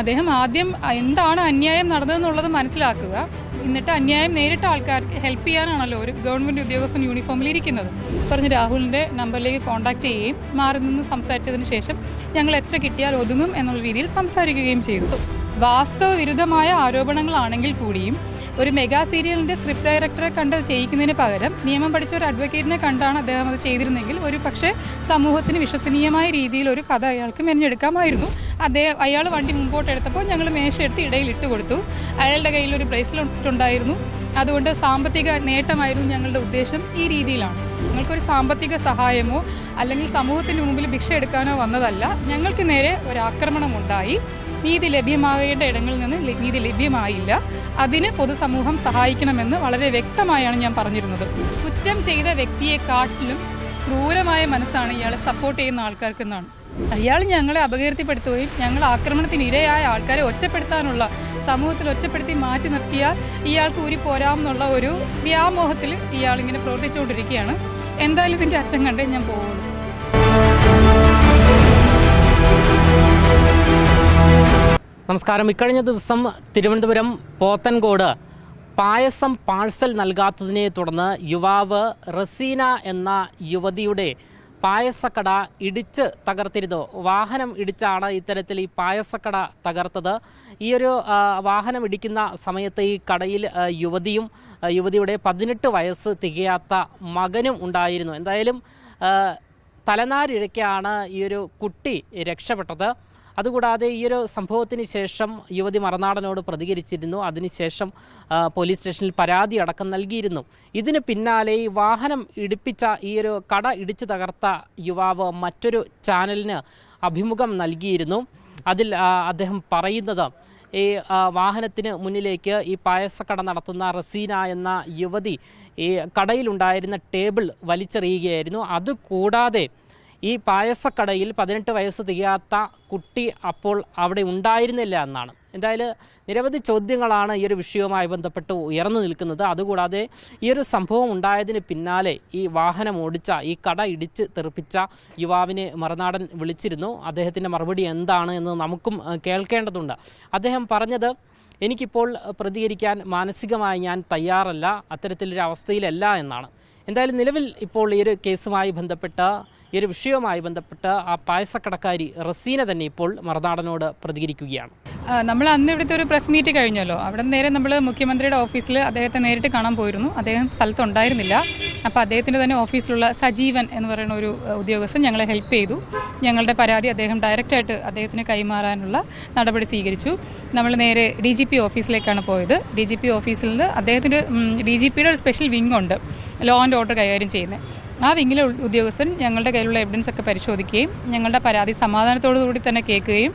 അദ്ദേഹം ആദ്യം എന്താണ് അന്യായം നടന്നതെന്നുള്ളത് മനസ്സിലാക്കുക. എന്നിട്ട് അന്യായം നേരിട്ട ആൾക്കാർക്ക് ഹെൽപ്പ് ചെയ്യാനാണല്ലോ ഒരു ഗവൺമെന്റ് ഉദ്യോഗസ്ഥൻ യൂണിഫോമിൽ ഇരിക്കുന്നത്. പറഞ്ഞ് രാഹുലിന്റെ നമ്പറിലേക്ക് കോൺടാക്ട് ചെയ്യുകയും മാറി നിന്ന് സംസാരിച്ചതിന് ശേഷം ഞങ്ങൾ എത്ര കിട്ടിയാൽ ഒതുങ്ങും എന്നുള്ള രീതിയിൽ സംസാരിക്കുകയും ചെയ്തു. വാസ്തവ വിരുദ്ധമായ ആരോപണങ്ങളാണെങ്കിൽ കൂടിയും ഒരു മെഗാ സീരിയലിന്റെ സ്ക്രിപ്റ്റ് ഡയറക്ടറെ കണ്ട് ചെയ്യിക്കുന്നതിന് പകരം നിയമം പഠിച്ച ഒരു അഡ്വക്കേറ്റിനെ കണ്ടാണ് അദ്ദേഹം അത് ചെയ്തിരുന്നെങ്കിൽ ഒരു പക്ഷേ സമൂഹത്തിന് വിശ്വസനീയമായ രീതിയിൽ ഒരു കഥ അയാൾക്ക് മെനഞ്ഞെടുക്കാമായിരുന്നു. അദ്ദേഹം അയാൾ വണ്ടി മുമ്പോട്ട് എടുത്തപ്പോൾ ഞങ്ങൾ മേശയെടുത്ത് ഇടയിൽ ഇട്ട് കൊടുത്തു. അയാളുടെ കയ്യിൽ ഒരു ബ്രേസ്ലെറ്റ് ഉണ്ടായിരുന്നു അതുകൊണ്ട് സാമ്പത്തിക നേട്ടമായിരുന്നു ഞങ്ങളുടെ ഉദ്ദേശം ഈ രീതിയിലാണ്. ഞങ്ങൾക്കൊരു സാമ്പത്തിക സഹായമോ അല്ലെങ്കിൽ സമൂഹത്തിന് മുമ്പിൽ ഭിക്ഷ എടുക്കാനോ വന്നതല്ല. ഞങ്ങൾക്ക് നേരെ ഒരു ആക്രമണം ഉണ്ടായി നീതി ലഭ്യമാകേണ്ട ഇടങ്ങളിൽ നിന്ന് നീതി ലഭ്യമായില്ല. അതിന് പൊതുസമൂഹം സഹായിക്കണമെന്ന് വളരെ വ്യക്തമായാണ് ഞാൻ പറഞ്ഞിരുന്നത്. കുറ്റം ചെയ്ത വ്യക്തിയെക്കാട്ടിലും ക്രൂരമായ മനസ്സാണ് ഇയാളെ സപ്പോർട്ട് ചെയ്യുന്ന ആൾക്കാർക്കെന്നാണ്. അയാൾ ഞങ്ങളെ അപകീർത്തിപ്പെടുത്തുകയും ഞങ്ങൾ ആക്രമണത്തിന് ഇരയായ ആൾക്കാരെ ഒറ്റപ്പെടുത്താനുള്ള സമൂഹത്തിൽ ഒറ്റപ്പെടുത്തി മാറ്റി നിർത്തിയാൽ ഇയാൾക്ക് ഊരി പോരാമെന്നുള്ള ഒരു വ്യാമോഹത്തിൽ ഇയാൾ ഇങ്ങനെ പ്രവർത്തിച്ചുകൊണ്ടിരിക്കുകയാണ്. എന്തായാലും ഇതിന്റെ അറ്റം കണ്ടേ ഞാൻ പോകുള്ളൂ നമസ്കാരം. ഇക്കഴിഞ്ഞ ദിവസം തിരുവനന്തപുരം പോത്തൻകോട് പായസം പാഴ്സൽ നൽകാത്തതിനെ തുടർന്ന് യുവാവ് റസീന എന്ന യുവതിയുടെ പായസക്കട ഇടിച്ച് തകർത്തിരുന്നു. വാഹനം ഇടിച്ചാണ് ഇത്തരത്തിൽ ഈ പായസക്കട തകർത്തത്. ഈ ഒരു വാഹനം ഇടിക്കുന്ന സമയത്ത് ഈ കടയിൽ യുവതിയും യുവതിയുടെ പതിനെട്ട് വയസ്സ് തികയാത്ത മകനും ഉണ്ടായിരുന്നു. എന്തായാലും തലനാരിഴയ്ക്കാണ് ഈ ഒരു കുട്ടി രക്ഷപ്പെട്ടത്. അതുകൂടാതെ ഈ ഒരു സംഭവത്തിന് ശേഷം യുവതി മറനാടനോട് പ്രതികരിച്ചിരുന്നു. അതിനുശേഷം പോലീസ് സ്റ്റേഷനിൽ പരാതി അടക്കം നൽകിയിരുന്നു. ഇതിന് പിന്നാലെ ഈ വാഹനം ഇടിപ്പിച്ച ഈ ഒരു കട ഇടിച്ചു തകർത്ത യുവാവ് മറ്റൊരു ചാനലിന് അഭിമുഖം നൽകിയിരുന്നു. അതിൽ അദ്ദേഹം പറയുന്നത് ഈ വാഹനത്തിന് മുന്നിലേക്ക് ഈ പായസക്കട നടത്തുന്ന റസീന എന്ന യുവതി ഈ കടയിലുണ്ടായിരുന്ന ടേബിൾ വലിച്ചെറിയുകയായിരുന്നു. അതുകൂടാതെ ഈ പായസക്കടയിൽ പതിനെട്ട് വയസ്സ് തികയാത്ത കുട്ടി അപ്പോൾ അവിടെ ഉണ്ടായിരുന്നില്ല എന്നാണ്. എന്തായാലും നിരവധി ചോദ്യങ്ങളാണ് ഈ ഒരു വിഷയവുമായി ബന്ധപ്പെട്ട് ഉയർന്നു നിൽക്കുന്നത്. അതുകൂടാതെ ഈ ഒരു സംഭവം ഉണ്ടായതിന് പിന്നാലെ ഈ വാഹനം ഓടിച്ച ഈ കട ഇടിച്ച് തെറിപ്പിച്ച യുവാവിനെ മറുനാടൻ വിളിച്ചിരുന്നു. അദ്ദേഹത്തിന്റെ മറുപടി എന്താണ് എന്ന് നമുക്കും കേൾക്കേണ്ടതുണ്ട്. അദ്ദേഹം പറഞ്ഞത് എനിക്കിപ്പോൾ പ്രതികരിക്കാൻ മാനസികമായി ഞാൻ തയ്യാറല്ല. അത്തരത്തിലൊരു അവസ്ഥയിലല്ല എന്നാണ്. എന്തായാലും നിലവിൽ ഇപ്പോൾ ഈ ഒരു കേസുമായി ബന്ധപ്പെട്ട ഈ ഒരു വിഷയവുമായി ബന്ധപ്പെട്ട് ആ പായസക്കടക്കാരി റസീന തന്നെ ഇപ്പോൾ മറുനാടനോട് പ്രതികരിക്കുകയാണ്. നമ്മൾ അന്ന് ഇവിടുത്തെ ഒരു പ്രസ് മീറ്റ് കഴിഞ്ഞല്ലോ. അവിടെ നേരെ നമ്മൾ മുഖ്യമന്ത്രിയുടെ ഓഫീസിൽ അദ്ദേഹത്തെ നേരിട്ട് കാണാൻ പോയിരുന്നു. അദ്ദേഹം സ്ഥലത്തുണ്ടായിരുന്നില്ല അപ്പോൾ അദ്ദേഹത്തിന്റെ തന്നെ ഓഫീസിലുള്ള സജീവൻ എന്ന് പറയുന്ന ഒരു ഉദ്യോഗസ്ഥൻ ഞങ്ങളെ ഹെൽപ്പ് ചെയ്തു. ഞങ്ങളുടെ പരാതി അദ്ദേഹം ഡയറക്റ്റായിട്ട് അദ്ദേഹത്തിന് കൈമാറാനുള്ള നടപടി സ്വീകരിച്ചു. നമ്മൾ നേരെ ഡി ജി പി ഓഫീസിലേക്കാണ് പോയത്. ഡി ജി പി ഓഫീസിൽ അദ്ദേഹത്തിന്റെ ഡി ജി പിയുടെ ഒരു സ്പെഷ്യൽ വിങ് ഉണ്ട്. ലോ ആൻഡ് ഓർഡർ കൈകാര്യം ചെയ്യുന്നത്. ആ വിങ്ങിലെ ഉദ്യോഗസ്ഥൻ ഞങ്ങളുടെ കയ്യിലുള്ള എവിഡൻസ് ഒക്കെ പരിശോധിക്കുകയും ഞങ്ങളുടെ പരാതി സമാധാനത്തോടു കൂടി തന്നെ കേൾക്കുകയും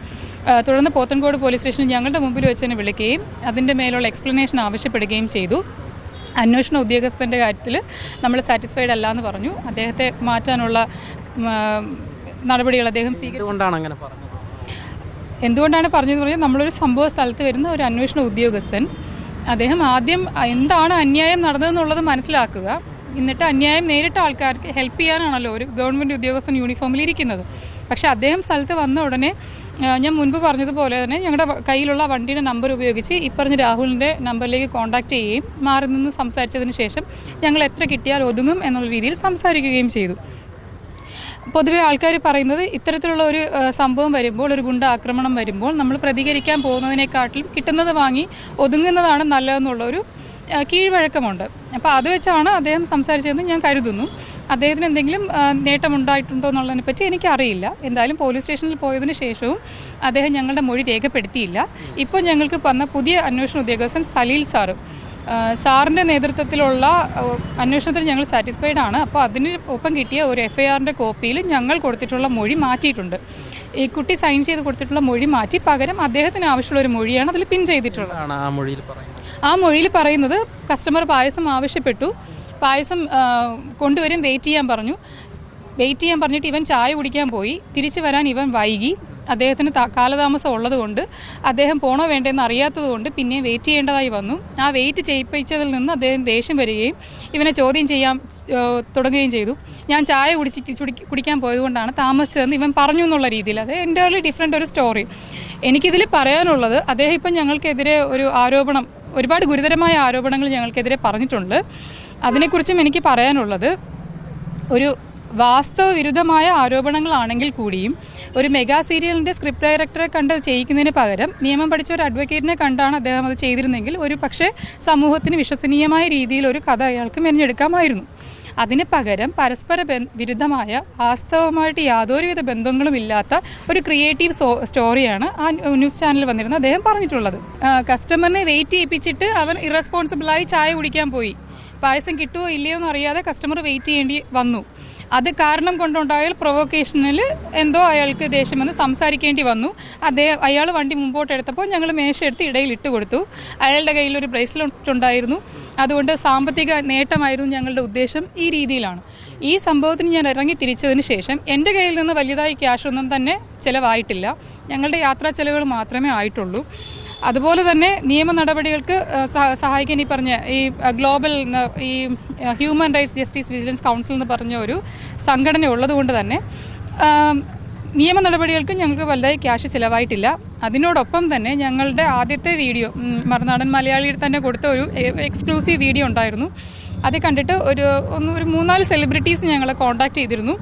തുടർന്ന് പോത്തൻകോട് പോലീസ് സ്റ്റേഷനിൽ ഞങ്ങളുടെ മുമ്പിൽ വെച്ച് തന്നെ വിളിക്കുകയും അതിന്റെ മേലുള്ള എക്സ്പ്ലനേഷൻ ആവശ്യപ്പെടുകയും ചെയ്തു. അന്വേഷണ ഉദ്യോഗസ്ഥന്റെ കാര്യത്തിൽ നമ്മൾ സാറ്റിസ്ഫൈഡ് അല്ല എന്ന് പറഞ്ഞു. അദ്ദേഹത്തെ മാറ്റാനുള്ള നടപടികൾ അദ്ദേഹം സ്വീകരിച്ചുകൊണ്ടാണ് അങ്ങനെ പറഞ്ഞത്? എന്തുകൊണ്ടാണ് പറഞ്ഞതെന്ന് പറഞ്ഞാൽ നമ്മളൊരു സംഭവ സ്ഥലത്ത് വരുന്ന ഒരു അന്വേഷണ ഉദ്യോഗസ്ഥൻ അദ്ദേഹം ആദ്യം എന്താണ് അന്യായം നടന്നതെന്നുള്ളത് മനസ്സിലാക്കുക. എന്നിട്ട് അന്യായം നേരിട്ട ആൾക്കാർക്ക് ഹെൽപ്പ് ചെയ്യാനാണല്ലോ ഒരു ഗവൺമെന്റ് ഉദ്യോഗസ്ഥൻ യൂണിഫോമിൽ ഇരിക്കുന്നത്. പക്ഷേ അദ്ദേഹം സ്ഥലത്ത് വന്ന ഉടനെ ഞാൻ മുൻപ് പറഞ്ഞതുപോലെ തന്നെ ഞങ്ങളുടെ കയ്യിലുള്ള വണ്ടിയുടെ നമ്പർ ഉപയോഗിച്ച് ഇപ്പറഞ്ഞ രാഹുലിന്റെ നമ്പറിലേക്ക് കോൺടാക്റ്റ് ചെയ്യുകയും മാറി നിന്ന് സംസാരിച്ചതിന് ശേഷം ഞങ്ങൾ എത്ര കിട്ടിയാൽ ഒതുങ്ങും എന്നുള്ള രീതിയിൽ സംസാരിക്കുകയും ചെയ്തു. പൊതുവെ ആൾക്കാർ പറയുന്നത് ഇത്തരത്തിലുള്ള ഒരു സംഭവം വരുമ്പോൾ ഒരു ഗുണ്ട ആക്രമണം വരുമ്പോൾ നമ്മൾ പ്രതികരിക്കാൻ പോകുന്നതിനെക്കാട്ടിലും കിട്ടുന്നത് വാങ്ങി ഒതുങ്ങുന്നതാണ് നല്ലതെന്നുള്ള ഒരു ആ, കീഴ്വഴക്കമുണ്ട്. അപ്പോൾ അത് വെച്ചാണ് അദ്ദേഹം സംസാരിച്ചതെന്ന് ഞാൻ കരുതുന്നു. അദ്ദേഹത്തിന് എന്തെങ്കിലും നേട്ടമുണ്ടായിട്ടുണ്ടോ എന്നുള്ളതിനെ പറ്റി എനിക്കറിയില്ല. എന്തായാലും പോലീസ് സ്റ്റേഷനിൽ പോയതിന് ശേഷവും അദ്ദേഹം ഞങ്ങളുടെ മൊഴി രേഖപ്പെടുത്തിയില്ല. ഇപ്പോൾ ഞങ്ങൾക്ക് വന്ന പുതിയ അന്വേഷണ ഉദ്യോഗസ്ഥൻ സലീൽ സാറ് സാറിന്റെ നേതൃത്വത്തിലുള്ള അന്വേഷണത്തിൽ ഞങ്ങൾ സാറ്റിസ്ഫൈഡ് ആണ്. അപ്പോൾ അതിന് ഒപ്പം കിട്ടിയ ഒരു എഫ് ഐ ആറിന്റെ കോപ്പിയിൽ ഞങ്ങൾ കൊടുത്തിട്ടുള്ള മൊഴി മാറ്റിയിട്ടുണ്ട്. ഈ കുട്ടി സൈൻ ചെയ്ത് കൊടുത്തിട്ടുള്ള മൊഴി മാറ്റി പകരം അദ്ദേഹത്തിന് ആവശ്യമുള്ള ഒരു മൊഴിയാണ് അതിൽ പിൻ ചെയ്തിട്ടുള്ളത്. ആ മൊഴിയിൽ പറയുന്നത് കസ്റ്റമർ പായസം ആവശ്യപ്പെട്ടു. പായസം കൊണ്ടുവരും വെയിറ്റ് ചെയ്യാൻ പറഞ്ഞു. വെയിറ്റ് ചെയ്യാൻ പറഞ്ഞിട്ട് ഇവൻ ചായ കുടിക്കാൻ പോയി. തിരിച്ചു വരാൻ ഇവൻ വൈകി. അദ്ദേഹത്തിന് കാലതാമസം ഉള്ളതുകൊണ്ട് അദ്ദേഹം പോണോ വേണ്ടതെന്ന് അറിയാത്തത് കൊണ്ട് പിന്നെയും വെയിറ്റ് ചെയ്യേണ്ടതായി വന്നു. ആ വെയിറ്റ് ചെയ്യിപ്പിച്ചതിൽ നിന്ന് അദ്ദേഹം ദേഷ്യം വരികയും ഇവനെ ചോദ്യം ചെയ്യാൻ തുടങ്ങുകയും ചെയ്തു. ഞാൻ ചായ കുടിച്ച് കുടിക്കാൻ പോയതുകൊണ്ടാണ് താമസിച്ചതെന്ന് ഇവൻ പറഞ്ഞു എന്നുള്ള രീതിയിൽ. അത് എന്റെ ഡിഫറെന്റ് ഒരു സ്റ്റോറി എനിക്കിതിൽ പറയാനുള്ളത് അദ്ദേഹം ഇപ്പം ഞങ്ങൾക്കെതിരെ ഒരു ആരോപണം ഒരുപാട് ഗുരുതരമായ ആരോപണങ്ങൾ ഞങ്ങൾക്കെതിരെ പറഞ്ഞിട്ടുണ്ട്. അതിനെക്കുറിച്ചും എനിക്ക് പറയാനുള്ളത് ഒരു വാസ്തവ വിരുദ്ധമായ ആരോപണങ്ങളാണെങ്കിൽ കൂടിയും ഒരു മെഗാ സീരിയലിന്റെ സ്ക്രിപ്റ്റ് ഡയറക്ടറെ കണ്ട് ചെയ്യിക്കുന്നതിന് പകരം നിയമം പഠിച്ച ഒരു അഡ്വക്കേറ്റിനെ കണ്ടാണ് അദ്ദേഹം അത് ചെയ്തിരുന്നെങ്കിൽ ഒരു പക്ഷേ സമൂഹത്തിന് വിശ്വസനീയമായ രീതിയിൽ ഒരു കഥ അയാൾക്ക് മെനഞ്ഞെടുക്കാമായിരുന്നു. അതിന് പകരം പരസ്പര വിരുദ്ധമായ വാസ്തവമായിട്ട് യാതൊരുവിധ ബന്ധങ്ങളും ഇല്ലാത്ത ഒരു ക്രിയേറ്റീവ് സ്റ്റോറിയാണ് ആ ന്യൂസ് ചാനൽ വന്നിരുന്നത്. അദ്ദേഹം പറഞ്ഞിട്ടുള്ളത് കസ്റ്റമറിനെ വെയിറ്റ് ചെയ്യിപ്പിച്ചിട്ട് അവൻ ഇറസ്പോൺസിബിളായി ചായ കുടിക്കാൻ പോയി. പായസം കിട്ടുമോ ഇല്ലയോ എന്ന് അറിയാതെ കസ്റ്റമർ വെയിറ്റ് ചെയ്യേണ്ടി വന്നു. അത് കാരണം കൊണ്ടുണ്ടായ പ്രൊവോക്കേഷനിൽ എന്തോ അയാൾക്ക് ദേഷ്യം വന്ന് സംസാരിക്കേണ്ടി വന്നു. അദ്ദേഹം അയാൾ വണ്ടി മുമ്പോട്ട് എടുത്തപ്പോൾ ഞങ്ങൾ മേശ എടുത്ത് ഇടയിൽ ഇട്ട് കൊടുത്തു. അയാളുടെ കയ്യിൽ ഒരു ബ്രേസ്ലെറ്റ് ഉണ്ടായിരുന്നു. അതുകൊണ്ട് സാമ്പത്തിക നേട്ടമായിരുന്നു ഞങ്ങളുടെ ഉദ്ദേശം ഈ രീതിയിലാണ്. ഈ സംഭവത്തിന് ഞാൻ ഇറങ്ങി തിരിച്ചതിന് ശേഷം എന്റെ കയ്യിൽ നിന്ന് വലിയതായി ക്യാഷ് ഒന്നും തന്നെ ചിലവായിട്ടില്ല. ഞങ്ങളുടെ യാത്രാ ചെലവുകൾ മാത്രമേ ആയിട്ടുള്ളൂ. അതുപോലെ തന്നെ നിയമ നടപടികൾക്ക് സഹായിക്കാൻ ഈ പറഞ്ഞ ഈ ഗ്ലോബൽ ഈ human rights justice vigilance council എന്ന് പറഞ്ഞ ഒരു സംഘടന ഉള്ളതുകൊണ്ട് തന്നെ നിയമ നടപടികൾക്ക് ഞങ്ങൾക്ക് വലുതായി ക്യാഷ് ചിലവായിട്ടില്ല. അതിനോടൊപ്പം തന്നെ ഞങ്ങളുടെ ആദ്യത്തെ വീഡിയോ മറുനാടൻ മലയാളിയിൽ തന്നെ കൊടുത്ത ഒരു എക്സ്ക്ലൂസീവ് വീഡിയോ ഉണ്ടായിരുന്നു. അത് കണ്ടിട്ട് ഒരു ഒന്ന് ഒരു മൂന്നാൽ സെലിബ്രിറ്റീസ് ഞങ്ങളെ കോൺടാക്ട് ചെയ്തിരുന്നു.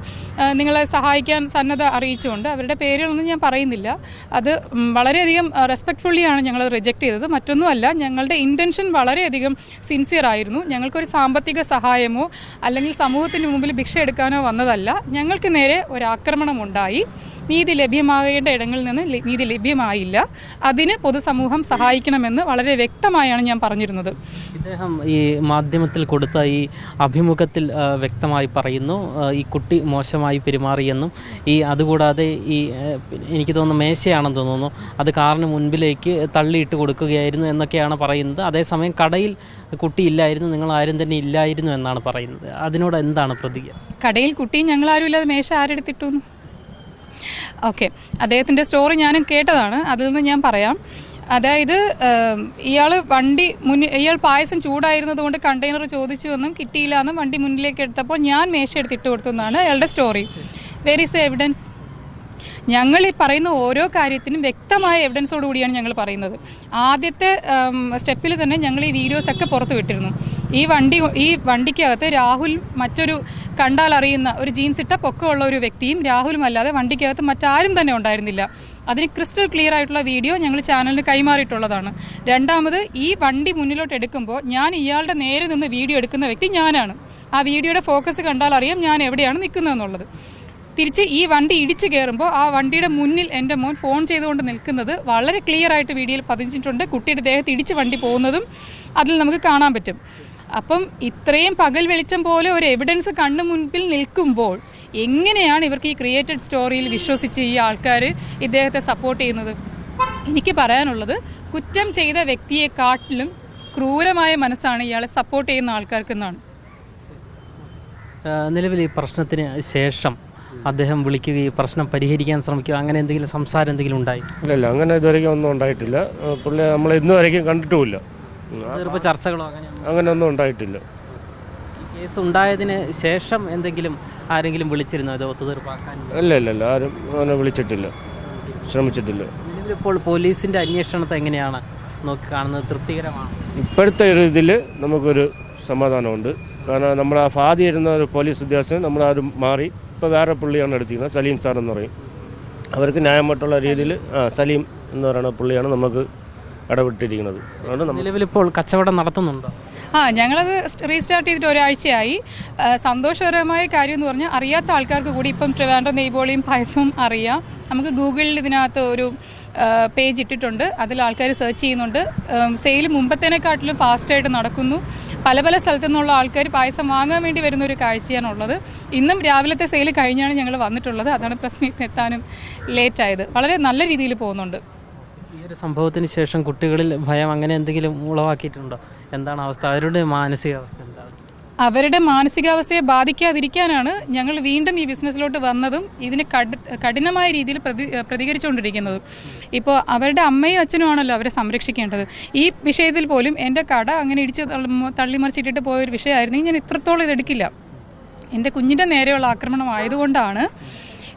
നിങ്ങളെ സഹായിക്കാൻ സന്നദ്ധ അറിയിച്ചുകൊണ്ട്. അവരുടെ പേരുകളൊന്നും ഞാൻ പറയുന്നില്ല. അത് വളരെയധികം റെസ്പെക്ട്ഫുള്ളിയാണ് ഞങ്ങൾ റിജക്റ്റ് ചെയ്തത്. മറ്റൊന്നുമല്ല ഞങ്ങളുടെ ഇന്റൻഷൻ വളരെയധികം സിൻസിയർ ആയിരുന്നു. ഞങ്ങൾക്കൊരു സാമ്പത്തിക സഹായമോ അല്ലെങ്കിൽ സമൂഹത്തിന് മുമ്പിൽ ഭിക്ഷ എടുക്കാനോ വന്നതല്ല. ഞങ്ങൾക്ക് നേരെ ഒരു ആക്രമണം ഉണ്ടായി. നീതി ലഭ്യമാകേണ്ട ഇടങ്ങളിൽ നിന്ന് നീതി ലഭ്യമായില്ല. അതിന് പൊതുസമൂഹം സഹായിക്കണമെന്ന് വളരെ വ്യക്തമായാണ് ഞാൻ പറഞ്ഞിരുന്നത്. ഇദ്ദേഹം ഈ മാധ്യമത്തിൽ കൊടുത്ത ഈ അഭിമുഖത്തിൽ വ്യക്തമായി പറയുന്നു ഈ കുട്ടി മോശമായി പെരുമാറിയെന്നും ഈ അതുകൂടാതെ ഈ എനിക്ക് തോന്നുന്നു മേശയാണെന്ന് തോന്നുന്നു അത് കാറിന് മുൻപിലേക്ക് തള്ളിയിട്ട് കൊടുക്കുകയായിരുന്നു എന്നൊക്കെയാണ് പറയുന്നത്. അതേസമയം കടയിൽ കുട്ടി ഇല്ലായിരുന്നു നിങ്ങൾ ആരും തന്നെ ഇല്ലായിരുന്നു എന്നാണ് പറയുന്നത്. അതിനോട് എന്താണ് പ്രതിക കടയിൽ കുട്ടിയും ഞങ്ങളാരും ഇല്ലാതെ മേശ ആരെടുത്തിട്ടു? ഓക്കെ. അദ്ദേഹത്തിന്റെ സ്റ്റോറി ഞാനും കേട്ടതാണ്. അതിൽ നിന്ന് ഞാൻ പറയാം. അതായത് ഇയാൾ വണ്ടി മുന്നിൽ ഇയാൾ പായസം ചൂടായിരുന്നത് കൊണ്ട് കണ്ടെയ്നർ ചോദിച്ചു എന്നും കിട്ടിയില്ല എന്നും വണ്ടി മുന്നിലേക്ക് എടുത്തപ്പോൾ ഞാൻ മേശ എടുത്തിട്ട് കൊടുത്തു എന്നാണ് അയാളുടെ story. Where is the evidence ഞങ്ങൾ ഈ പറയുന്ന ഓരോ കാര്യത്തിനും വ്യക്തമായ എവിഡൻസോട് കൂടിയാണ് ഞങ്ങൾ പറയുന്നത്. ആദ്യത്തെ സ്റ്റെപ്പിൽ തന്നെ ഞങ്ങൾ ഈ വീഡിയോസൊക്കെ പുറത്ത് വിട്ടിരുന്നു ഈ വണ്ടി ഈ വണ്ടിക്കകത്ത് രാഹുൽ മറ്റൊരു കണ്ടാൽ അറിയുന്ന ഒരു ജീൻസ് ഇട്ട പൊക്കമുള്ള ഒരു വ്യക്തിയും രാഹുലും അല്ലാതെ വണ്ടിക്കകത്ത് മറ്റാരും തന്നെ ഉണ്ടായിരുന്നില്ല. അതിന് ക്രിസ്റ്റൽ ക്ലിയർ ആയിട്ടുള്ള വീഡിയോ ഞങ്ങൾ ചാനലിന് കൈമാറിയിട്ടുള്ളതാണ്. രണ്ടാമത് ഈ വണ്ടി മുന്നിലോട്ട് എടുക്കുമ്പോൾ ഞാൻ ഇയാളുടെ നേരെ നിന്ന് വീഡിയോ എടുക്കുന്ന വ്യക്തി ഞാനാണ്. ആ വീഡിയോയുടെ ഫോക്കസ് കണ്ടാൽ അറിയാം ഞാൻ എവിടെയാണ് നിൽക്കുന്നതെന്നുള്ളത്. തിരിച്ച് ഈ വണ്ടി ഇടിച്ചു കയറുമ്പോൾ ആ വണ്ടിയുടെ മുന്നിൽ എന്റെ മോൻ ഫോൺ ചെയ്തുകൊണ്ട് നിൽക്കുന്നത് വളരെ ക്ലിയർ ആയിട്ട് വീഡിയോയിൽ പതിഞ്ഞിട്ടുണ്ട്. കുട്ടിയുടെ ദേഹത്ത് ഇടിച്ച് വണ്ടി പോകുന്നതും അതിൽ നമുക്ക് കാണാൻ പറ്റും. അപ്പം ഇത്രയും പകൽ വെളിച്ചം പോലെ ഒരു എവിഡൻസ് കണ്ണു മുൻപിൽ നിൽക്കുമ്പോൾ എങ്ങനെയാണ് ഇവർക്ക് ഈ ക്രിയേറ്റഡ് സ്റ്റോറിയിൽ വിശ്വസിച്ച് ഈ ആൾക്കാർ ഇദ്ദേഹത്തെ സപ്പോർട്ട് ചെയ്യുന്നത്? എനിക്ക് പറയാനുള്ളത് കുറ്റം ചെയ്ത വ്യക്തിയെക്കാട്ടിലും ക്രൂരമായ മനസ്സാണ് ഇയാളെ സപ്പോർട്ട് ചെയ്യുന്ന ആൾക്കാർക്കെന്നാണ് നിലവിൽ ഈ പ്രശ്നത്തിന് ശേഷം അദ്ദേഹം വിളിക്കുകയും പ്രശ്നം പരിഹരിക്കാൻ ശ്രമിക്കുക അങ്ങനെ എന്തെങ്കിലും സംസാരം എന്തെങ്കിലും ഉണ്ടായി? ഇല്ല അങ്ങനെ ഇതുവരെയ്ക്കും ഒന്നും ഉണ്ടായിട്ടില്ല. പുള്ളി നമ്മൾ ഇന്ന് വരയ്ക്കും കണ്ടിട്ടുമില്ല. തീർപ്പ് ചർച്ചകളോ അങ്ങനെ അങ്ങനെ ഒന്നും ഉണ്ടായിട്ടില്ല കേസ് ഉണ്ടായതിന് ശേഷം എന്തെങ്കിലും ആരെങ്കിലും വിളിച്ചിരുന്നോ? ഇത് ഒത്തുതീർപ്പാക്കാൻ? അല്ല ഇല്ല ഇല്ല ആരും അങ്ങനെ വിളിച്ചിട്ടില്ല. ശ്രമിച്ചിട്ടില്ല. ഇപ്പോൾ പോലീസിന്റെ അന്വേഷണത്തെ എങ്ങനെയാണ് നോക്കി കാണുന്നത്? തൃപ്തികരമാണ്? ഇപ്പോഴത്തെ ഒരു ഇതിൽ നമുക്കൊരു സമാധാനമുണ്ട്. കാരണം നമ്മുടെ ആ ഫാദി ഇരുന്ന ഒരു പോലീസ് ഉദ്യോഗസ്ഥൻ നമ്മളാരും മാറി. ഇപ്പോൾ വേറെ പുള്ളിയാണ് എടുത്തിരിക്കുന്നത് സലീം സാർ എന്ന് പറയും. അവർക്ക് ന്യായമായിട്ടുള്ള രീതിയിൽ ആ സലീം എന്ന് പറയുന്ന പുള്ളിയാണ് നമുക്ക് ഇടപെട്ടിരിക്കുന്നത് അതുകൊണ്ട് നമ്മൾ നിലവിലിപ്പോൾ കച്ചവടം നടത്തുന്നുണ്ടോ? ആ ഞങ്ങളത് റീസ്റ്റാർട്ട് ചെയ്തിട്ട് ഒരാഴ്ചയായി. സന്തോഷകരമായ കാര്യം എന്ന് പറഞ്ഞാൽ അറിയാത്ത ആൾക്കാർക്ക് കൂടി ഇപ്പം ട്രിവാൻഡ്രം നെയ്ബോളിയും പായസവും അറിയാം. നമുക്ക് ഗൂഗിളിൽ ഇതിനകത്ത് ഒരു പേജ് ഇട്ടിട്ടുണ്ട്. അതിൽ ആൾക്കാർ സെർച്ച് ചെയ്യുന്നുണ്ട്. സെയിൽ മുമ്പത്തേനെക്കാട്ടിലും ഫാസ്റ്റായിട്ട് നടക്കുന്നു. പല പല സ്ഥലത്തു നിന്നുള്ള ആൾക്കാർ പായസം വാങ്ങാൻ വേണ്ടി വരുന്ന ഒരു കാഴ്ചയാണുള്ളത്. ഇന്നും രാവിലത്തെ സെയിൽ കഴിഞ്ഞാണ് ഞങ്ങൾ വന്നിട്ടുള്ളത്. അതാണ് പ്രശ്നം. എത്താനും ലേറ്റായത് വളരെ നല്ല രീതിയിൽ പോകുന്നുണ്ട്. ഈ ഒരു സംഭവത്തിന് ശേഷം കുട്ടികളിൽ ഭയം അങ്ങനെ എന്തെങ്കിലും ഉളവാക്കിയിട്ടുണ്ടോ? എന്താണ് അവസ്ഥ? അവരുടെ മാനസികാവസ്ഥ എന്താണ്? അവരുടെ മാനസികാവസ്ഥയെ ബാധിക്കാതിരിക്കാനാണ് ഞങ്ങൾ വീണ്ടും ഈ ബിസിനസ്സിലോട്ട് വന്നതും ഇതിന് കഠിനമായ രീതിയിൽ പ്രതി പ്രതികരിച്ചുകൊണ്ടിരിക്കുന്നതും. ഇപ്പോൾ അവരുടെ അമ്മയും അച്ഛനും ആണല്ലോ അവരെ സംരക്ഷിക്കേണ്ടത്. ഈ വിഷയത്തിൽ പോലും എന്റെ കട അങ്ങനെ ഇടിച്ച് തള്ളി- തള്ളിമറിച്ചിട്ടിട്ട് പോയ ഒരു വിഷയമായിരുന്നെങ്കിൽ ഞാൻ ഇത്രത്തോളം ഇതെടുക്കില്ല. എന്റെ കുഞ്ഞിന്റെ നേരെയുള്ള ആക്രമണം ആയതുകൊണ്ടാണ്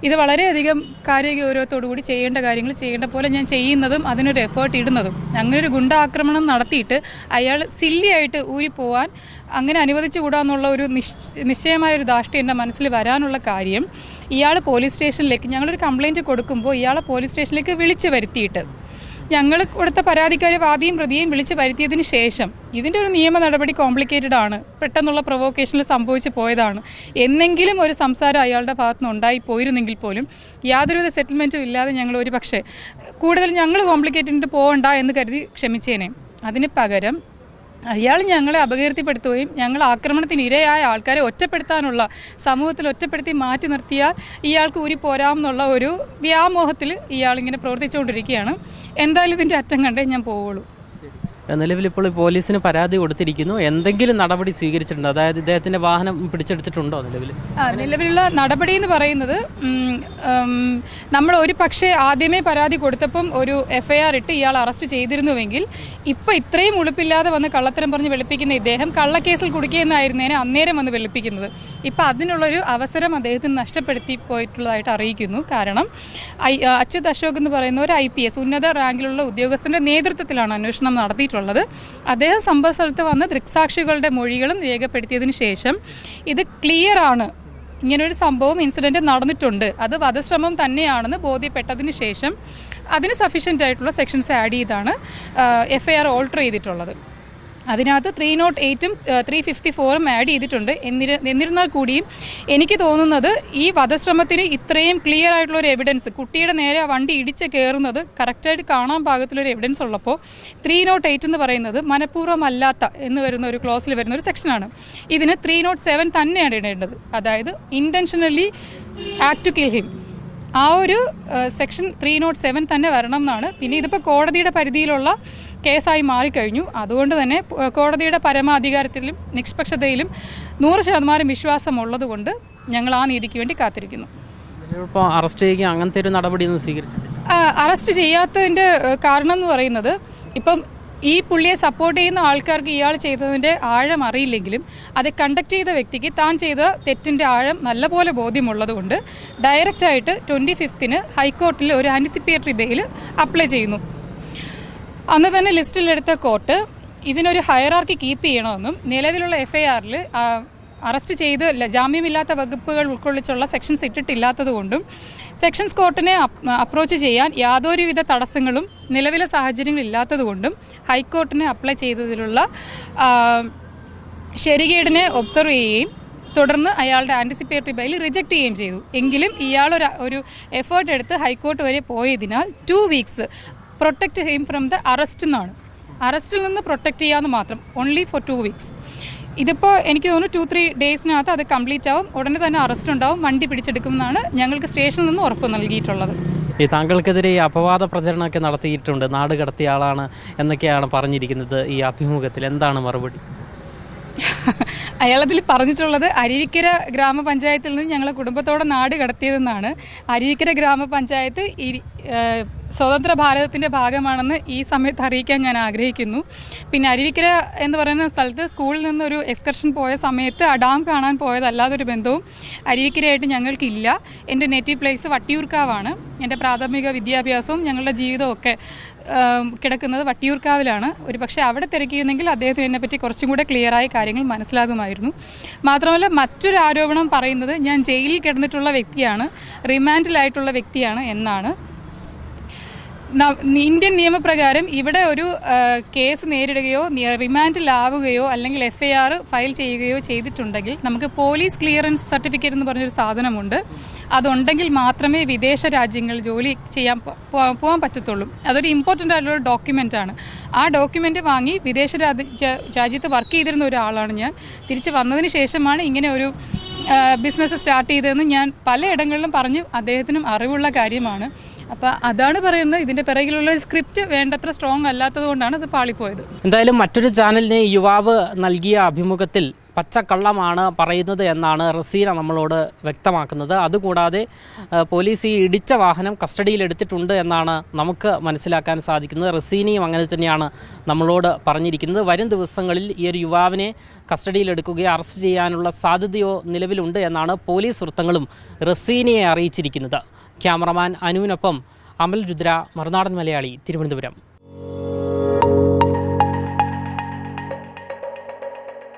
ഇത് വളരെയധികം കാര്യഗൗരവത്തോടു കൂടി ചെയ്യേണ്ട കാര്യങ്ങൾ ചെയ്യേണ്ട പോലെ ഞാൻ ചെയ്യുന്നതും അതിനൊരു എഫേർട്ട് ഇടുന്നതും. അങ്ങനെ ഒരു ഗുണ്ടാക്രമണം നടത്തിയിട്ട് അയാൾ സില്ലിയായിട്ട് ഊരിപ്പോവാൻ അങ്ങനെ അനുവദിച്ചുകൂടാന്നുള്ള ഒരു നിശ്ചയമായ ഒരു ധാഷ്ട്യം എന്റെ മനസ്സിൽ വരാനുള്ള കാര്യം ഇയാൾ പോലീസ് സ്റ്റേഷനിലേക്ക് ഞങ്ങളൊരു കംപ്ലയിന്റ് കൊടുക്കുമ്പോൾ ഇയാളെ പോലീസ് സ്റ്റേഷനിലേക്ക് വിളിച്ചു വരുത്തിയിട്ട് ഞങ്ങൾ കൊടുത്ത പരാതിക്കാരെ വാദിയും പ്രതിയും വിളിച്ച് വരുത്തിയതിന് ശേഷം ഇതിന്റെ ഒരു നിയമ നടപടി കോംപ്ലിക്കേറ്റഡ് ആണ്. പെട്ടെന്നുള്ള പ്രൊവോക്കേഷനിൽ സംഭവിച്ചു പോയതാണ്. എന്നെങ്കിലും ഒരു സംസാരം അയാളുടെ ഭാഗത്തു നിന്ന് ഉണ്ടായി പോയിരുന്നെങ്കിൽ പോലും യാതൊരുവിധ സെറ്റിൽമെന്റും ഇല്ലാതെ ഞങ്ങൾ ഒരു പക്ഷേ കൂടുതൽ ഞങ്ങൾ കോംപ്ലിക്കേറ്റഡ് പോകണ്ട എന്ന് കരുതി ക്ഷമിച്ചേനെ. അതിന് പകരം അയാൾ ഞങ്ങളെ അപകീർത്തിപ്പെടുത്തുകയും ഞങ്ങൾ ആക്രമണത്തിന് ഇരയായ ആൾക്കാരെ ഒറ്റപ്പെടുത്താനുള്ള സമൂഹത്തിൽ ഒറ്റപ്പെടുത്തി മാറ്റി നിർത്തിയാൽ ഇയാൾക്ക് ഊരി പോരാമെന്നുള്ള ഒരു വ്യാമോഹത്തിൽ ഇയാളിങ്ങനെ പ്രവർത്തിച്ചുകൊണ്ടിരിക്കുകയാണ്. എന്തായാലും ഇതിന്റെ അറ്റം കണ്ടേ ഞാൻ പോവുള്ളൂ. നിലവിൽ ഇപ്പോൾ പോലീസിന് പരാതി കൊടുത്തിരിക്കുന്നു. എന്തെങ്കിലും നടപടി സ്വീകരിച്ചിട്ടുണ്ടോ? അതായത് ഇദ്ദേഹത്തിന്റെ വാഹനം പിടിച്ചെടുത്തിട്ടുണ്ടോ നിലവിൽ? നിലവിലുള്ള നടപടി എന്ന് പറയുന്നത് നമ്മൾ ഒരു പക്ഷേ ആദ്യമേ പരാതി കൊടുത്തപ്പം ഒരു എഫ്ഐആർ ഇട്ട് ഇയാൾ അറസ്റ്റ് ചെയ്തിരുന്നുവെങ്കിൽ ഇപ്പം ഇത്രയും ഉളുപ്പില്ലാതെ വന്ന് കള്ളത്തരം പറഞ്ഞ് വെളുപ്പിക്കുന്ന ഇദ്ദേഹം കള്ളക്കേസിൽ കുടുക്കിയെന്നായിരുന്നേനെ അന്നേരം വന്ന് വെളുപ്പിക്കുന്നത്. ഇപ്പം അതിനുള്ളൊരു അവസരം അദ്ദേഹത്തിന് നഷ്ടപ്പെടുത്തി പോയിട്ടുള്ളതായിട്ട് അറിയിക്കുന്നു. കാരണം ഐ അച്യുത് അശോക് എന്ന് പറയുന്ന ഒരു ഐ പി എസ് ഉന്നത റാങ്കിലുള്ള ഉദ്യോഗസ്ഥന്റെ നേതൃത്വത്തിലാണ് അന്വേഷണം നടത്തിയിട്ടുള്ളത്. അദ്ദേഹം സംഭവ സ്ഥലത്ത് വന്ന് ദൃക്സാക്ഷികളുടെ മൊഴികളും രേഖപ്പെടുത്തിയതിന് ശേഷം ഇത് ക്ലിയർ ആണ്. ഇങ്ങനൊരു സംഭവം ഇൻസിഡന്റ് നടന്നിട്ടുണ്ട്. അത് വധശ്രമം തന്നെയാണെന്ന് ബോധ്യപ്പെട്ടതിന് ശേഷം അതിന് സഫീഷ്യന്റ് ആയിട്ടുള്ള സെക്ഷൻസ് ആഡ് ചെയ്താണ് എഫ് ഐ ആർ ഓൾട്ടർ ചെയ്തിട്ടുള്ളത്. അതിനകത്ത് ത്രീ നോട്ട് എയ്റ്റും ത്രീ ഫിഫ്റ്റി ഫോറും ആഡ് ചെയ്തിട്ടുണ്ട്. എന്നിര എന്നിരുന്നാൽ കൂടിയും എനിക്ക് തോന്നുന്നത് ഈ വധശ്രമത്തിന് ഇത്രയും ക്ലിയർ ആയിട്ടുള്ള ഒരു എവിഡൻസ് കുട്ടിയുടെ നേരെ വണ്ടി ഇടിച്ച് കയറുന്നത് കറക്റ്റായിട്ട് കാണാൻ പാകത്തിലൊരു എവിഡൻസ് ഉള്ളപ്പോൾ ത്രീ നോട്ട് എയ്റ്റ് എന്ന് പറയുന്നത് മനഃപൂർവമല്ലാത്ത എന്ന് വരുന്ന ഒരു ക്ലോസിൽ വരുന്ന ഒരു സെക്ഷനാണ് ഇതിന് ത്രീ നോട്ട് സെവൻ തന്നെയാണ് ഇടേണ്ടത്. അതായത് intentionally act to kill him ആ ഒരു സെക്ഷൻ ത്രീ നോട്ട് സെവൻ തന്നെ വരണം എന്നാണ്. പിന്നെ ഇതിപ്പോൾ കോടതിയുടെ പരിധിയിലുള്ള കേസായി മാറിക്കഴിഞ്ഞു. അതുകൊണ്ട് തന്നെ കോടതിയുടെ പരമാധികാരത്തിലും നിഷ്പക്ഷതയിലും നൂറ് ശതമാനം വിശ്വാസമുള്ളതുകൊണ്ട് ഞങ്ങൾ ആ നീതിക്ക് വേണ്ടി കാത്തിരിക്കുന്നു. ഇപ്പോൾ അറസ്റ്റ് ചെയ്യുക അങ്ങനത്തെ ഒരു നടപടിയൊന്നും സ്വീകരിച്ചിട്ടില്ല. അറസ്റ്റ് ചെയ്യാത്തതിന്റെ കാരണം എന്ന് പറയുന്നത് ഇപ്പം ഈ പുള്ളിയെ സപ്പോർട്ട് ചെയ്യുന്ന ആൾക്കാർക്ക് ഇയാൾ ചെയ്തതിന്റെ ആഴം അറിയില്ലെങ്കിലും അത് കണ്ടക്ട് ചെയ്ത വ്യക്തിക്ക് താൻ ചെയ്ത തെറ്റിന്റെ ആഴം നല്ലപോലെ ബോധ്യമുള്ളതുകൊണ്ട് ഡയറക്റ്റായിട്ട് ട്വന്റി ഫിഫ്ത്തിന് ഹൈക്കോർട്ടിൽ ഒരു ആന്റിസിപ്പേറ്ററി ബെയിൽ അപ്ലൈ ചെയ്യുന്നു. അന്ന് തന്നെ ലിസ്റ്റിലെടുത്ത കോർട്ട് ഇതിനൊരു ഹയറാർക്കി കീപ്പ് ചെയ്യണമെന്നും നിലവിലുള്ള എഫ് ഐ ആറിൽ അറസ്റ്റ് ചെയ്ത് ജാമ്യമില്ലാത്ത വകുപ്പുകൾ ഉൾക്കൊള്ളിച്ചുള്ള സെക്ഷൻസ് ഇട്ടിട്ടില്ലാത്തതുകൊണ്ടും സെക്ഷൻസ് കോർട്ടിനെ അപ്രോച്ച് ചെയ്യാൻ യാതൊരുവിധ തടസ്സങ്ങളും നിലവിലെ സാഹചര്യങ്ങളില്ലാത്തതുകൊണ്ടും ഹൈക്കോർട്ടിനെ അപ്ലൈ ചെയ്തതിലുള്ള ശരികേടിനെ ഒബ്സർവ് ചെയ്യുകയും തുടർന്ന് അയാളുടെ ആന്റിസിപ്പേറ്ററി ബൈൽ റിജക്റ്റ് ചെയ്യുകയും ചെയ്തു. എങ്കിലും ഇയാൾ ഒരു ഒരു എഫേർട്ട് എടുത്ത് ഹൈക്കോർട്ട് വരെ പോയതിനാൽ two weeks protect him from the arrest എന്നാണ്. അറസ്റ്റിൽ നിന്ന് പ്രൊട്ടക്റ്റ് ചെയ്യാമെന്ന് മാത്രം. ഓൺലി ഫോർ ടു വീക്സ് ഇതിപ്പോൾ എനിക്ക് തോന്നുന്നു ടു ത്രീ ഡേയ്സിനകത്ത് അത് കംപ്ലീറ്റ് ആവും. ഉടനെ തന്നെ അറസ്റ്റ് ഉണ്ടാവും. വണ്ടി പിടിച്ചെടുക്കുമെന്നാണ് ഞങ്ങൾക്ക് സ്റ്റേഷനിൽ നിന്ന് ഉറപ്പ് നൽകിയിട്ടുള്ളത്. ഈ താങ്കൾക്കെതിരെ ഈ അപവാദ പ്രചരണമൊക്കെ നടത്തിയിട്ടുണ്ട്. നാട് കടത്തിയ ആളാണ് എന്നൊക്കെയാണ് പറഞ്ഞിരിക്കുന്നത് ഈ അഭിമുഖത്തിൽ. എന്താണ് മറുപടി? അയാളതിൽ പറഞ്ഞിട്ടുള്ളത് അരുവിക്കര ഗ്രാമപഞ്ചായത്തിൽ നിന്ന് ഞങ്ങളെ കുടുംബത്തോടെ നാട് കടത്തിയതെന്നാണ്. അരുവിക്കര ഗ്രാമപഞ്ചായത്ത് ഈ സ്വതന്ത്ര ഭാരതത്തിന്റെ ഭാഗമാണെന്ന് ഈ സമയത്ത് അറിയിക്കാൻ ഞാൻ ആഗ്രഹിക്കുന്നു. പിന്നെ അരുവിക്കര എന്ന് പറയുന്ന സ്ഥലത്ത് സ്കൂളിൽ നിന്നൊരു എക്സ്കർഷൻ പോയ സമയത്ത് ആ ഡാം കാണാൻ പോയതല്ലാതൊരു ബന്ധവും അരുവിക്കരയായിട്ട് ഞങ്ങൾക്കില്ല. എന്റെ നേറ്റീവ് പ്ലേസ് വട്ടിയൂർക്കാവാണ്. എന്റെ പ്രാഥമിക വിദ്യാഭ്യാസവും ഞങ്ങളുടെ ജീവിതവും ഒക്കെ കിടക്കുന്നത് വട്ടിയൂർക്കാവിലാണ്. ഒരു പക്ഷേ അവിടെ തിരക്കിയിരുന്നെങ്കിൽ അദ്ദേഹത്തിന് എന്നെപ്പറ്റി കുറച്ചും കൂടെ ക്ലിയറായ കാര്യങ്ങൾ മനസ്സിലാകുമായിരുന്നു. മാത്രമല്ല മറ്റൊരു ആരോപണം പറയുന്നത് ഞാൻ ജയിലിൽ കിടന്നിട്ടുള്ള വ്യക്തിയാണ് റിമാൻഡിലായിട്ടുള്ള വ്യക്തിയാണ് എന്നാണ്. ഇന്ത്യൻ നിയമപ്രകാരം ഇവിടെ ഒരു കേസ് നേരിടുകയോ റിമാൻഡിലാവുകയോ അല്ലെങ്കിൽ എഫ് ഐ ആർ ഫയൽ ചെയ്യുകയോ ചെയ്തിട്ടുണ്ടെങ്കിൽ നമുക്ക് പോലീസ് ക്ലിയറൻസ് സർട്ടിഫിക്കറ്റ് എന്ന് പറഞ്ഞൊരു സാധനമുണ്ട്. അതുണ്ടെങ്കിൽ മാത്രമേ വിദേശ രാജ്യങ്ങളിൽ ജോലി ചെയ്യാൻ പോകാൻ പറ്റത്തുള്ളൂ. അതൊരു ഇമ്പോർട്ടന്റ് ആയിട്ടുള്ള ഡോക്യുമെന്റ് ആണ്. ആ ഡോക്യുമെന്റ് വാങ്ങി വിദേശ രാജ്യ രാജ്യത്ത് വർക്ക് ചെയ്തിരുന്ന ഒരാളാണ് ഞാൻ. തിരിച്ച് വന്നതിന് ശേഷമാണ് ഇങ്ങനെ ഒരു ബിസിനസ് സ്റ്റാർട്ട് ചെയ്തതെന്ന് ഞാൻ പലയിടങ്ങളിലും പറഞ്ഞു. അദ്ദേഹത്തിനും അറിവുള്ള കാര്യമാണ്. അപ്പോൾ അതാണ് പറയുന്നത്. ഇതിന്റെ പിറകിലുള്ള സ്ക്രിപ്റ്റ് വേണ്ടത്ര സ്ട്രോങ് അല്ലാത്തത് കൊണ്ടാണ് ഇത് പാളിപ്പോയത്. എന്തായാലും മറ്റൊരു ചാനലിന് യുവാവ് നൽകിയ അഭിമുഖത്തിൽ പച്ചക്കള്ളമാണ് പറയുന്നത് എന്നാണ് റസീന നമ്മളോട് വ്യക്തമാക്കുന്നത്. അതുകൂടാതെ പോലീസ് ഈ ഇടിച്ച വാഹനം കസ്റ്റഡിയിലെടുത്തിട്ടുണ്ട് എന്നാണ് നമുക്ക് മനസ്സിലാക്കാൻ സാധിക്കുന്നത്. റസീനയും അങ്ങനെ തന്നെയാണ് നമ്മളോട് പറഞ്ഞിരിക്കുന്നത്. വരും ദിവസങ്ങളിൽ ഈ ഒരു യുവാവിനെ കസ്റ്റഡിയിലെടുക്കുകയോ അറസ്റ്റ് ചെയ്യാനുള്ള സാധ്യതയോ നിലവിലുണ്ട് എന്നാണ് പോലീസ് വൃത്തങ്ങളും റസീനയെ അറിയിച്ചിരിക്കുന്നത്. ക്യാമറമാൻ അനുവിനൊപ്പം അമൽ രുദ്ര മറുനാടൻ മലയാളി തിരുവനന്തപുരം.